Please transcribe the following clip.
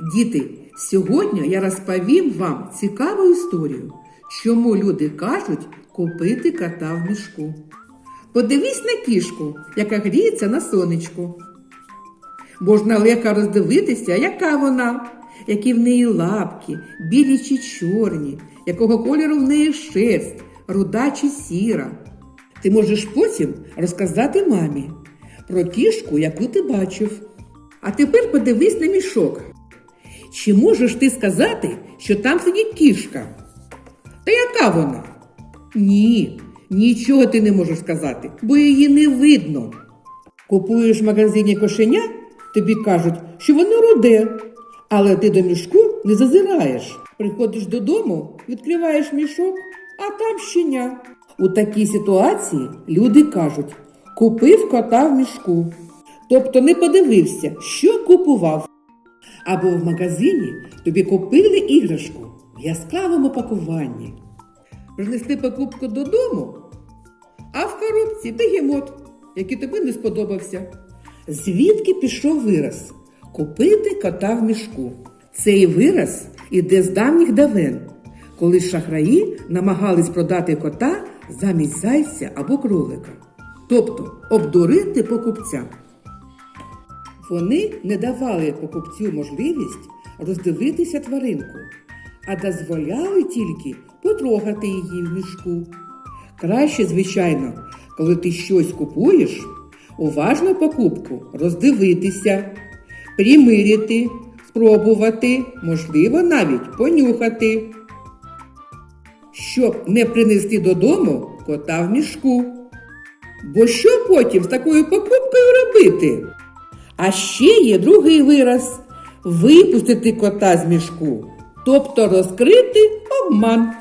Діти, сьогодні я розповім вам цікаву історію, чому люди кажуть купити кота в мішку. Подивись на кішку, яка гріється на сонечку. Можна легко роздивитися, яка вона, які в неї лапки, білі чи чорні, якого кольору в неї шерсть, руда чи сіра. Ти можеш потім розказати мамі про кішку, яку ти бачив. А тепер подивись на мішок. Чи можеш ти сказати, що там сидить кішка? Та яка вона? Ні, нічого ти не можеш сказати, бо її не видно. Купуєш в магазині кошеня, тобі кажуть, що воно руде, але ти до мішку не зазираєш. Приходиш додому, відкриваєш мішок, а там щеня. У такій ситуації люди кажуть: купив кота в мішку. Тобто не подивився, що купував. Або в магазині тобі купили іграшку в яскравому пакуванні. Принесли покупку додому, а в коробці бегемот, який тобі не сподобався. Звідки пішов вираз купити кота в мішку? Цей вираз іде з давніх давен, коли шахраї намагались продати кота замість зайця або кролика, тобто обдурити покупця. Вони не давали покупцю можливість роздивитися тваринку, а дозволяли тільки потрогати її в мішку. Краще, звичайно, коли ти щось купуєш, уважно покупку роздивитися, примирити, спробувати, можливо, навіть понюхати, щоб не принести додому кота в мішку. Бо що потім з такою покупкою робити? А ще є другий вираз випустити кота з мішку, тобто розкрити обман.